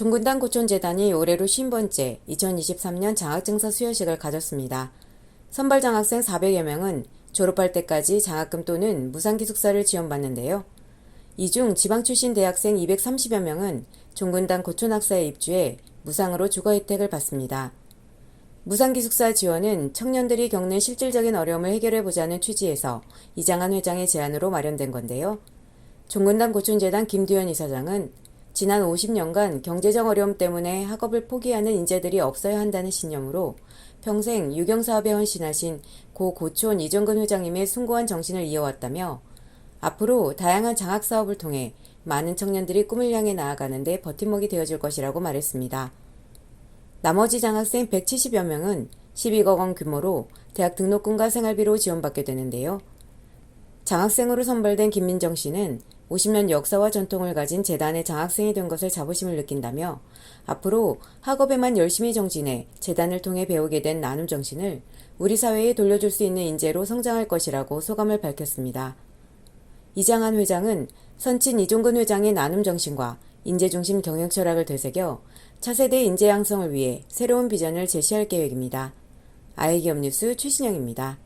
종군당 고촌재단이 올해로 50번째 2023년 장학증서 수여식을 가졌습니다. 선발 장학생 400여 명은 졸업할 때까지 장학금 또는 무상기숙사를 지원받는데요. 이 중 지방 출신 대학생 230여 명은 종군당 고촌학사에 입주해 무상으로 주거 혜택을 받습니다. 무상기숙사 지원은 청년들이 겪는 실질적인 어려움을 해결해 보자는 취지에서 이장한 회장의 제안으로 마련된 건데요. 종군당 고촌재단 김두현 이사장은 지난 50년간 경제적 어려움 때문에 학업을 포기하는 인재들이 없어야 한다는 신념으로 평생 유경사업에 헌신하신 고 고촌 이정근 회장님의 숭고한 정신을 이어왔다며 앞으로 다양한 장학 사업을 통해 많은 청년들이 꿈을 향해 나아가는데 버팀목이 되어줄 것이라고 말했습니다. 나머지 장학생 170여 명은 12억 원 규모로 대학 등록금과 생활비로 지원받게 되는데요. 장학생으로 선발된 김민정 씨는 50년 역사와 전통을 가진 재단의 장학생이 된 것을 자부심을 느낀다며 앞으로 학업에만 열심히 정진해 재단을 통해 배우게 된 나눔 정신을 우리 사회에 돌려줄 수 있는 인재로 성장할 것이라고 소감을 밝혔습니다. 이장한 회장은 선친 이종근 회장의 나눔 정신과 인재중심 경영 철학을 되새겨 차세대 인재 양성을 위해 새로운 비전을 제시할 계획입니다. 아이기업 뉴스 최신영입니다.